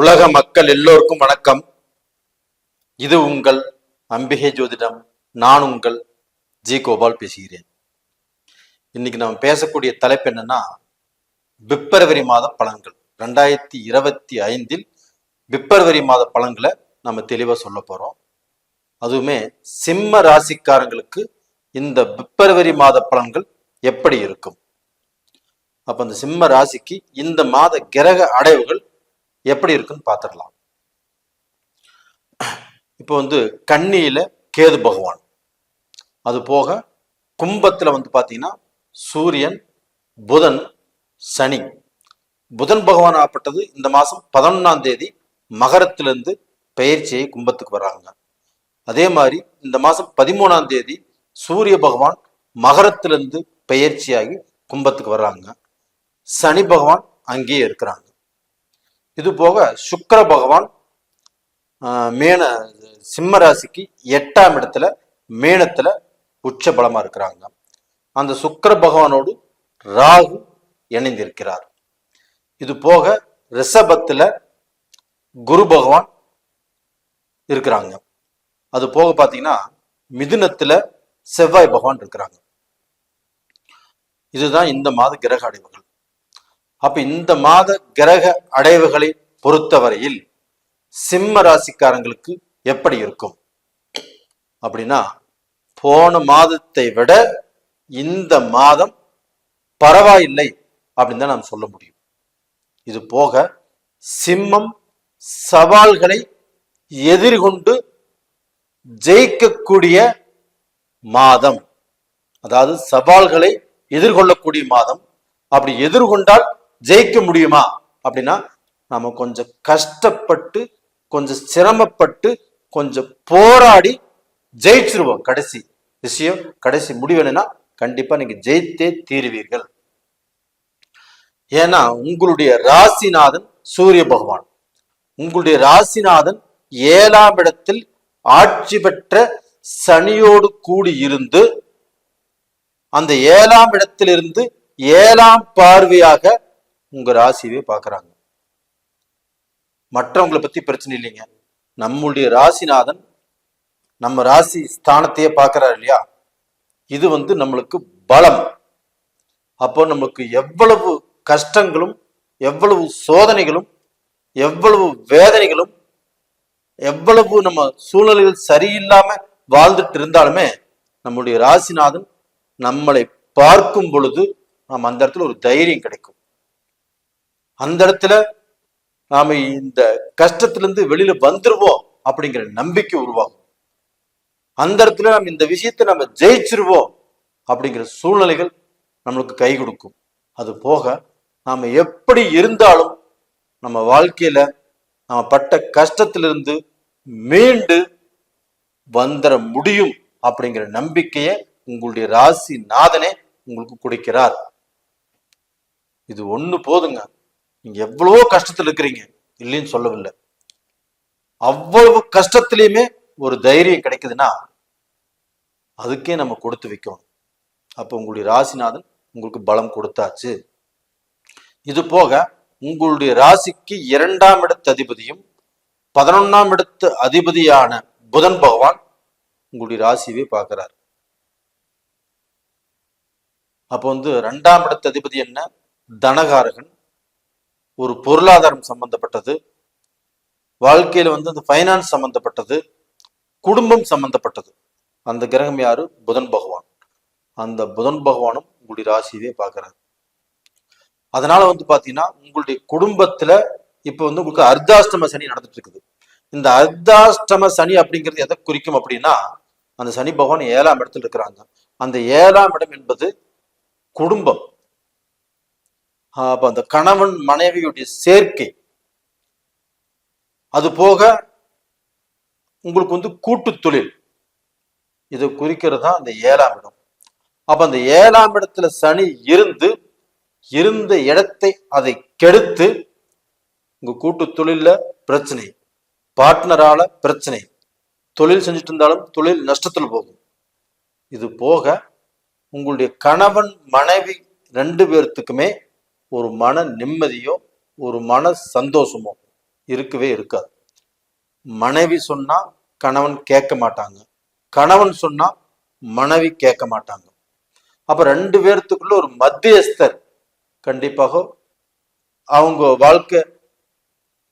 உலக மக்கள் எல்லோருக்கும் வணக்கம். இது உங்கள் அம்பிகை ஜோதிடம். நான் உங்கள் ஜி கோபால் பேசுகிறேன். இன்னைக்கு நம்ம பேசக்கூடிய தலைப்பு என்னன்னா பிப்ரவரி மாத பலன்கள். ரெண்டாயிரத்தி இருபத்தி ஐந்தில் பிப்ரவரி மாத பலன்களை நம்ம தெளிவாக சொல்ல போறோம். அதுவுமே சிம்ம ராசிக்காரங்களுக்கு இந்த பிப்ரவரி மாத பலன்கள் எப்படி இருக்கும்? அப்ப அந்த சிம்ம ராசிக்கு இந்த மாத கிரக அடைவுகள் எப்படி இருக்குன்னு பார்த்துடலாம். இப்போ வந்து கண்ணியில கேது பகவான். அது போக கும்பத்துல வந்து பார்த்தீங்கன்னா சூரியன் புதன் சனி. புதன் பகவான் ஆப்பட்டது இந்த மாசம் பதினொன்றாம் தேதி மகரத்திலிருந்து பயிற்சியை கும்பத்துக்கு வர்றாங்க. அதே மாதிரி இந்த மாசம் பதிமூணாம் தேதி சூரிய பகவான் மகரத்திலிருந்து பயிற்சியாகி கும்பத்துக்கு வர்றாங்க. சனி பகவான் அங்கேயே இருக்கிறாங்க. இது போக சுக்கர பகவான் ஆஹ், மேன சிம்ம ராசிக்கு எட்டாம் இடத்துல மேனத்துல உச்ச பலமா இருக்கிறாங்க. அந்த சுக்கர பகவானோடு ராகு இணைந்திருக்கிறார். இது போக ரிஷபத்துல குரு பகவான் இருக்கிறாங்க. அது போக பாத்தீங்கன்னா மிதுனத்துல செவ்வாய் பகவான் இருக்கிறாங்க. இதுதான் இந்த மாத கிரக அடைவுகள். அப்ப இந்த மாத கிரக அடைவுகளை பொறுத்தவரையில் சிம்ம ராசிக்காரங்களுக்கு எப்படி இருக்கும்? அப்படின்னா போன மாதத்தை விட இந்த மாதம் பரவாயில்லை அப்படின்னு தான் நாம் சொல்ல முடியும். இது போக சிம்மம் சவால்களை எதிர்கொண்டு ஜெயிக்கக்கூடிய மாதம் அதாவது சவால்களை எதிர்கொள்ளக்கூடிய மாதம். அப்படி எதிர்கொண்டால் ஜெயிக்க முடியுமா? அப்படின்னா நாம கொஞ்சம் கஷ்டப்பட்டு கொஞ்சம் சிரமப்பட்டு கொஞ்சம் போராடி ஜெயிச்சிருவோம். கடைசி விஷயம் கடைசி முடிவு என்னன்னா கண்டிப்பா நீங்க ஜெயித்தே தீருவீர்கள். ஏன்னா உங்களுடைய ராசிநாதன் சூரிய பகவான். உங்களுடைய ராசிநாதன் ஏழாம் இடத்தில் ஆட்சி பெற்ற சனியோடு கூடி இருந்து அந்த ஏழாம் இடத்திலிருந்து ஏழாம் பார்வையாக உங்க ராசியவே பார்க்கறாங்க மற்றவங்களை பத்தி பிரச்சனை இல்லைங்க. நம்முடைய ராசிநாதன் நம்ம ராசி ஸ்தானத்தையே பார்க்குறாரு இல்லையா? இது வந்து நம்மளுக்கு பலம். அப்போ நமக்கு எவ்வளவு கஷ்டங்களும் எவ்வளவு சோதனைகளும் எவ்வளவு வேதனைகளும் எவ்வளவு நம்ம சூழ்நிலைகள் சரியில்லாம வாழ்ந்துட்டு இருந்தாலுமே நம்முடைய ராசிநாதன் நம்மளை பார்க்கும் பொழுது நாம் அந்த இடத்துல ஒரு தைரியம் கிடைக்கும். அந்த இடத்துல நாம இந்த கஷ்டத்திலிருந்து வெளியில வந்துருவோம் அப்படிங்கிற நம்பிக்கை உருவாகும். அந்த இடத்துல நம்ம இந்த விஷயத்தை நம்ம ஜெயிச்சிருவோம் அப்படிங்கிற சூழ்நிலைகள் நம்மளுக்கு கை கொடுக்கும். அது போக நாம எப்படி இருந்தாலும் நம்ம வாழ்க்கையில நம்ம பட்ட கஷ்டத்திலிருந்து மீண்டு வந்துட முடியும் அப்படிங்கிற நம்பிக்கையை உங்களுடைய ராசி நாதனே உங்களுக்கு கொடுக்கிறார். இது ஒண்ணு போதுங்க. நீங்க எவ்வளவோ கஷ்டத்துல இருக்கிறீங்க. இல்லைன்னு சொல்லவில்லை. அவ்வளவு கஷ்டத்திலையுமே ஒரு தைரியம் கிடைக்குதுன்னா அதுக்கே நம்ம கொடுத்து வைக்கணும். அப்போ உங்களுடைய ராசிநாதன் உங்களுக்கு பலம் கொடுத்தாச்சு. இது போக உங்களுடைய ராசிக்கு இரண்டாம் இடத்து அதிபதியும் பதினொன்னாம் இடத்து அதிபதியான புதன் பகவான் உங்களுடைய ராசியவே பார்க்கிறார். அப்போ வந்து ரெண்டாம் இடத்து அதிபதி என்ன? தனகாரகன். ஒரு பொருளாதாரம் சம்பந்தப்பட்டது வாழ்க்கையில வந்து அந்த ஃபைனான்ஸ் சம்பந்தப்பட்டது குடும்பம் சம்பந்தப்பட்டது. அந்த கிரகம் யாரு? புதன் பகவான். அந்த புதன் பகவானும் உங்களுடைய ராசியவே பார்க்கிறார். அதனால வந்து பாத்தீங்கன்னா உங்களுடைய குடும்பத்துல இப்ப வந்து உங்களுக்கு அர்த்தாஷ்டம சனி நடந்துட்டு இருக்குது இந்த அர்த்தாஷ்டம சனி அப்படிங்கிறது எதை குறிக்கும் அப்படின்னா அந்த சனி பகவான் ஏழாம் இடத்துல இருக்கிறாங்க. அந்த ஏழாம் இடம் என்பது குடும்பம். அப்போ அந்த கணவன் மனைவியுடைய சேர்க்கை. அது போக உங்களுக்கு வந்து கூட்டு தொழில். இதை குறிக்கிறது தான் அந்த ஏழாம் இடம். அப்ப அந்த ஏழாம் இடத்துல சனி இருந்து இருந்த இடத்தை அதை கெடுத்து உங்க கூட்டு தொழில பிரச்சனை. பார்ட்னரால பிரச்சனை. தொழில் செஞ்சுட்டு இருந்தாலும் தொழில் நஷ்டத்தில் போகும். இது போக உங்களுடைய கணவன் மனைவி ரெண்டு பேர்த்துக்குமே ஒரு மன நிம்மதியோ ஒரு மன சந்தோஷமோ இருக்கவே இருக்காது. மனைவி சொன்னா கணவன் கேட்க மாட்டாங்க. கணவன் சொன்னா மனைவி கேட்க மாட்டாங்க. அப்ப ரெண்டு பேர்த்துக்குள்ள ஒரு மத்தியஸ்தர் கண்டிப்பாக அவங்க வாழ்க்கை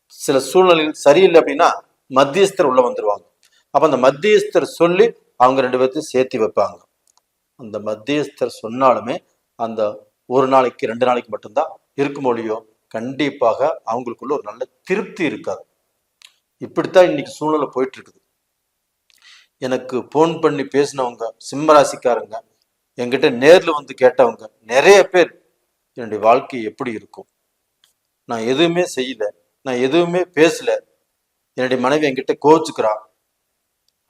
சில சூழ்நிலைகள் சரியில்லை அப்படின்னா மத்தியஸ்தர் உள்ள வந்துருவாங்க. அப்ப அந்த மத்தியஸ்தர் சொல்லி அவங்க ரெண்டு பேர்த்தையும் சேர்த்து வைப்பாங்க. அந்த மத்தியஸ்தர் சொன்னாலுமே அந்த ஒரு நாளைக்கு ரெண்டு நாளைக்கு மட்டும்தான் இருக்கும் மொழியோ கண்டிப்பாக அவங்களுக்குள்ள ஒரு நல்ல திருப்தி இருக்காது. இப்படித்தான் இன்னைக்கு சூழ்நிலை போயிட்டு இருக்குது எனக்கு ஃபோன் பண்ணி பேசினவங்க சிம்மராசிக்காரங்க என்கிட்ட நேரில் வந்து கேட்டவங்க நிறைய பேர் என்னுடைய வாழ்க்கை எப்படி இருக்கும்? நான் எதுவுமே செய்யல நான் எதுவுமே பேசல. என்னுடைய மனைவி என்கிட்ட கோச்சுக்கிறா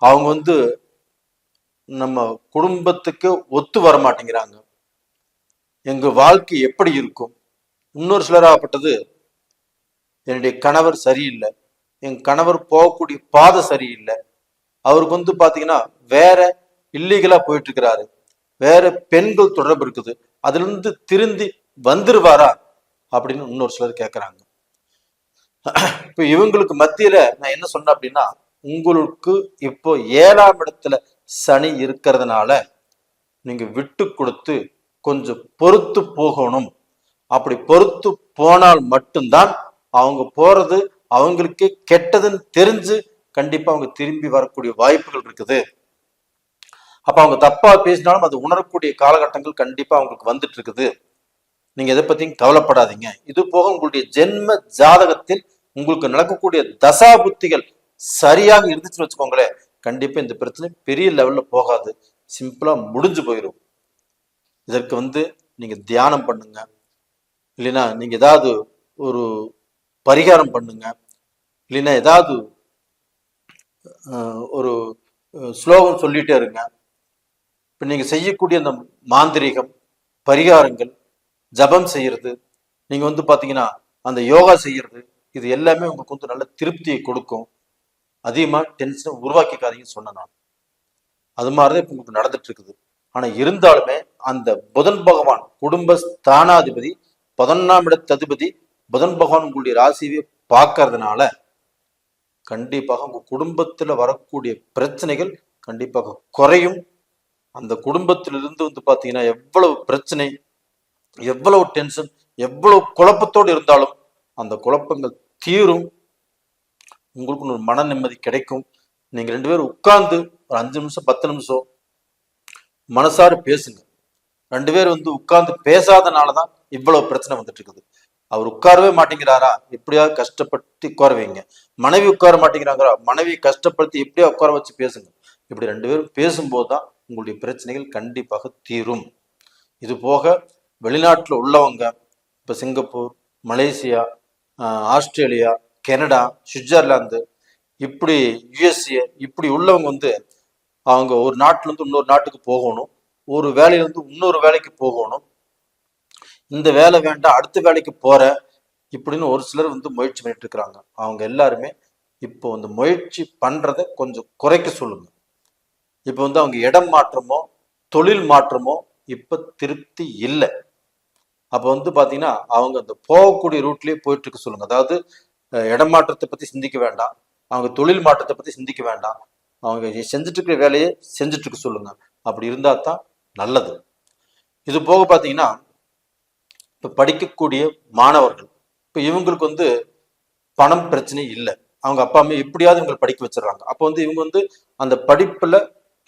அவங்க வந்து நம்ம குடும்பத்துக்கு ஒத்து வர மாட்டேங்கிறாங்க எங்கள் வாழ்க்கை எப்படி இருக்கும்? இன்னொரு சிலராகப்பட்டது என்னுடைய கணவர் சரியில்லை என் கணவர் போகக்கூடிய பாதை சரியில்லை. அவருக்கு வந்து பார்த்தீங்கன்னா வேற இல்லீகலாக போயிட்டு இருக்கிறாரு வேற பெண்கள் தொடர்பு இருக்குது. அதுலேருந்து திருந்தி வந்துருவாரா? அப்படின்னு இன்னொரு சிலர் கேட்குறாங்க இப்போ இவங்களுக்கு மத்தியில் நான் என்ன சொன்னேன் அப்படின்னா உங்களுக்கு இப்போ ஏழாம் இடத்துல சனி இருக்கிறதுனால நீங்கள் விட்டு கொடுத்து கொஞ்சம் பொறுத்து போகணும். அப்படி பொறுத்து போனால் மட்டும்தான் அவங்க போறது அவங்களுக்கு கெட்டதுன்னு தெரிஞ்சு கண்டிப்பா அவங்க திரும்பி வரக்கூடிய வாய்ப்புகள் இருக்குது. அப்ப அவங்க தப்பா பேசினாலும் அது உணரக்கூடிய காலகட்டங்கள் கண்டிப்பா அவங்களுக்கு வந்துட்டு இருக்குது. நீங்க எதை பத்தியும் கவலைப்படாதீங்க. இது போக உங்களுடைய ஜென்ம ஜாதகத்தில் உங்களுக்கு நடக்கக்கூடிய தசா புத்திகள் சரியாக இருந்துச்சுன்னு வச்சுக்கோங்களேன். கண்டிப்பா இந்த பிரச்சனை பெரிய லெவல்ல போகாது. சிம்பிளா முடிஞ்சு போயிடும் இதற்கு வந்து நீங்கள் தியானம் பண்ணுங்க. இல்லைன்னா நீங்கள் ஏதாவது ஒரு பரிகாரம் பண்ணுங்க. இல்லைன்னா ஏதாவது ஒரு ஸ்லோகம் சொல்லிட்டே இருங்க. இப்போ நீங்கள் செய்யக்கூடிய அந்த மாந்திரீகம் பரிகாரங்கள் ஜபம் செய்கிறது நீங்கள் வந்து பார்த்தீங்கன்னா அந்த யோகா செய்கிறது இது எல்லாமே உங்களுக்கு வந்து நல்ல திருப்தியை கொடுக்கும். அதிகமாக டென்ஷனை உருவாக்கிக்காதீங்கன்னு சொன்னேன் நான். அது மாதிரிதான் இப்போ உங்களுக்கு நடந்துட்டு இருக்குது. ஆனா இருந்தாலுமே அந்த புதன் பகவான் குடும்ப ஸ்தானாதிபதி பதினொன்னாம் இடத்து அதிபதி புதன் பகவான் உங்களுடைய ராசியை பார்க்கறதுனால கண்டிப்பாக உங்க குடும்பத்துல வரக்கூடிய பிரச்சனைகள் கண்டிப்பாக குறையும். அந்த குடும்பத்திலிருந்து வந்து பாத்தீங்கன்னா எவ்வளவு பிரச்சனை எவ்வளவு டென்ஷன் எவ்வளவு குழப்பத்தோடு இருந்தாலும் அந்த குழப்பங்கள் தீரும். உங்களுக்கு ஒரு மன நிம்மதி கிடைக்கும். நீங்க ரெண்டு பேரும் உட்கார்ந்து ஒரு அஞ்சு நிமிஷம் பத்து நிமிஷம் மனசார பேசுங்க. ரெண்டு பேரும் வந்து உட்கார்ந்து பேசாதனாலதான் இவ்வளவு பிரச்சனை வந்துட்டு இருக்குது அவர் உட்காரவே மாட்டேங்கிறாரா? எப்படியாவது கஷ்டப்பட்டு உட்கார வைங்க. மனைவி உட்கார மாட்டேங்கிறாங்களா? மனைவி கஷ்டப்படுத்தி எப்படியா உட்கார வச்சு பேசுங்க. இப்படி ரெண்டு பேரும் பேசும்போது தான் உங்களுடைய பிரச்சனைகள் கண்டிப்பாக தீரும். இது போக வெளிநாட்டில் உள்ளவங்க இப்போ சிங்கப்பூர் மலேசியா ஆஹ் ஆஸ்திரேலியா கெனடா சுவிட்சர்லாந்து இப்படி யுஎஸ்ஏ இப்படி உள்ளவங்க வந்து அவங்க ஒரு நாட்டிலேருந்து இன்னொரு நாட்டுக்கு போகணும். ஒரு வேலையில இருந்து இன்னொரு வேலைக்கு போகணும். இந்த வேலை வேண்டாம் அடுத்த வேலைக்கு போற இப்படின்னு ஒரு சிலர் வந்து முயற்சி பண்ணிட்டு இருக்கிறாங்க. அவங்க எல்லாருமே இப்போ வந்து முயற்சி பண்றதை கொஞ்சம் குறைக்க சொல்லுங்க. இப்போ வந்து அவங்க இடம் மாற்றமோ தொழில் மாற்றமோ இப்ப திருப்தி இல்லை. அப்போ வந்து பார்த்தீங்கன்னா அவங்க அந்த போகக்கூடிய ரூட்லயே போயிட்டு இருக்க சொல்லுங்க. அதாவது இடம் மாற்றத்தை பத்தி சிந்திக்க வேண்டாம். அவங்க தொழில் மாற்றத்தை பத்தி சிந்திக்க வேண்டாம். அவங்க செஞ்சுட்டு இருக்கிற வேலையை செஞ்சுட்டு இருக்க சொல்லுங்க. அப்படி இருந்தா தான் நல்லது. இது போக பாத்தீங்கன்னா இப்ப படிக்கக்கூடிய மாணவர்கள் இப்ப இவங்களுக்கு வந்து பணம் பிரச்சனை இல்லை. அவங்க அப்பா அம்மா எப்படியாவது இவங்களை படிக்க வச்சிடறாங்க. அப்போ வந்து இவங்க வந்து அந்த படிப்புல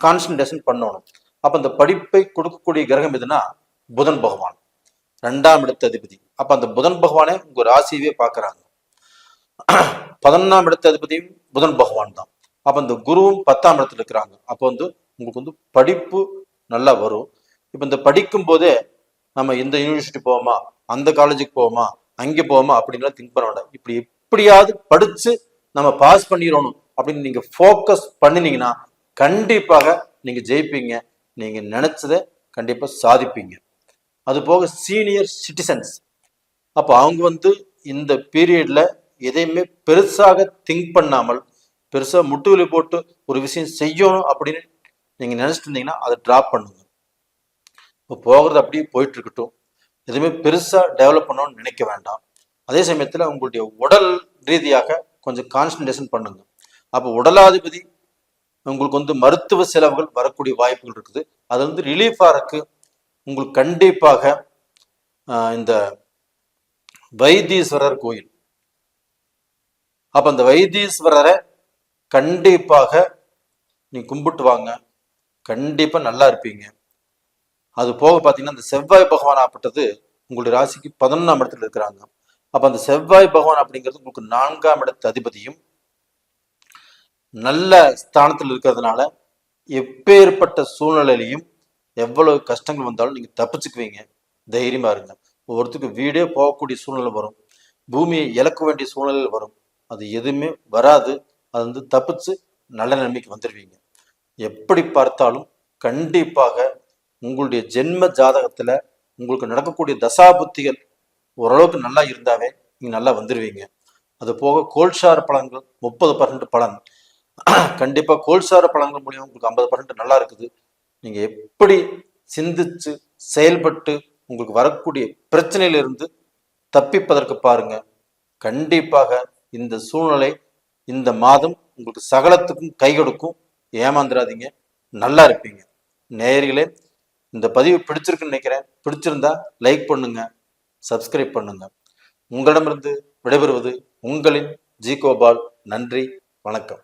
கான்சன்ட்ரேஷன் பண்ணணும். அப்ப அந்த படிப்பை கொடுக்கக்கூடிய கிரகம் எதுனா புதன் பகவான். ரெண்டாம் இடத்து அதிபதி. அப்ப அந்த புதன் பகவானே உங்க ராசியவே பாக்குறாங்க பதினொன்னாம் இடத்து அதிபதியும் புதன் பகவான் தான். அப்ப இந்த குருவும் பத்தாம் இடத்துல இருக்கிறாங்க. அப்போ வந்து உங்களுக்கு வந்து படிப்பு நல்லா வரும். இப்ப இந்த படிக்கும் போதே நம்ம இந்த யூனிவர்சிட்டி போவோமா? அந்த காலேஜுக்கு போவோமா? அங்கே போவோமா? அப்படின்லாம் திங்க் பண்ண வேண்டாம். இப்படி எப்படியாவது படிச்சு நம்ம பாஸ் பண்ணிடணும் அப்படின்னு நீங்க ஃபோக்கஸ் பண்ணினீங்கன்னா கண்டிப்பாக நீங்க ஜெயிப்பீங்க. நீங்க நினைச்சதை கண்டிப்பா சாதிப்பீங்க. அது போக சீனியர் சிட்டிசன்ஸ் அப்போ அவங்க வந்து இந்த பீரியட்ல எதையுமே பெருசாக திங்க் பண்ணாமல் பெருசாக முட்டுவலி போட்டு ஒரு விஷயம் செய்யணும் அப்படின்னு நீங்கள் நினச்சிட்டு இருந்தீங்கன்னா அதை ட்ராப் பண்ணுங்க. இப்போ போகிறது அப்படியே போயிட்டு இருக்கட்டும் எதுவுமே பெருசாக டெவலப் பண்ணணும்னு நினைக்க வேண்டாம். அதே சமயத்தில் உங்களுடைய உடல் ரீதியாக கொஞ்சம் கான்சன்ட்ரேஷன் பண்ணுங்க. அப்போ உடலாதிபதி உங்களுக்கு வந்து மருத்துவ செலவுகள் வரக்கூடிய வாய்ப்புகள் இருக்குது. அது வந்து ரிலீஃபாக இருக்கு. உங்களுக்கு கண்டிப்பாக இந்த வைத்தீஸ்வரர் கோயில். அப்போ அந்த வைத்தீஸ்வரரை கண்டிப்பாக நீ கும்பிட்டு வாங்க. கண்டிப்பா நல்லா இருப்பீங்க. அது போக பார்த்தீங்கன்னா அந்த செவ்வாய் பகவான் ஆப்பட்டது உங்களுடைய ராசிக்கு பதினொன்றாம் இடத்துல இருக்கிறாங்க. அப்ப அந்த செவ்வாய் பகவான் அப்படிங்கிறது உங்களுக்கு நான்காம் இடத்து அதிபதியும் நல்ல ஸ்தானத்தில் இருக்கிறதுனால எப்பேற்பட்ட சூழ்நிலையிலையும் எவ்வளவு கஷ்டங்கள் வந்தாலும் நீங்க தப்பிச்சுக்குவீங்க. தைரியமா இருங்க. ஒவ்வொருத்தருக்கு வீடே போகக்கூடிய சூழ்நிலை வரும். பூமியை இழக்க வேண்டிய சூழ்நிலை வரும். அது எதுவுமே வராது. அது வந்து தப்பிச்சு நல்ல நிலைமைக்கு வந்துடுவீங்க எப்படி பார்த்தாலும் கண்டிப்பாக உங்களுடைய ஜென்ம ஜாதகத்தில் உங்களுக்கு நடக்கக்கூடிய தசாபுத்திகள் ஓரளவுக்கு நல்லா இருந்தாவே நீங்கள் நல்லா வந்துடுவீங்க அது போக கோல்சார பழங்கள் முப்பது பர்சன்ட் பலன். கண்டிப்பாக கோல்சார பழங்கள் மூலியம் உங்களுக்கு ஐம்பது பர்சன்ட் நல்லா இருக்குது. நீங்கள் எப்படி சிந்திச்சு செயல்பட்டு உங்களுக்கு வரக்கூடிய பிரச்சனையிலிருந்து தப்பிப்பதற்கு பாருங்க. கண்டிப்பாக இந்த சூழ்நிலை இந்த மாதம் உங்களுக்கு சகலத்துக்கும் கை கொடுக்கும். ஏமாந்துடாதீங்க நல்லா இருப்பீங்க. நேயர்களே இந்த பதிவு பிடிச்சிருக்குன்னு நினைக்கிறேன். பிடிச்சிருந்தா லைக் பண்ணுங்க. சப்ஸ்கிரைப் பண்ணுங்க. உங்களிடமிருந்து விடைபெறுவது உங்களின் ஜி கோபால். நன்றி. வணக்கம்.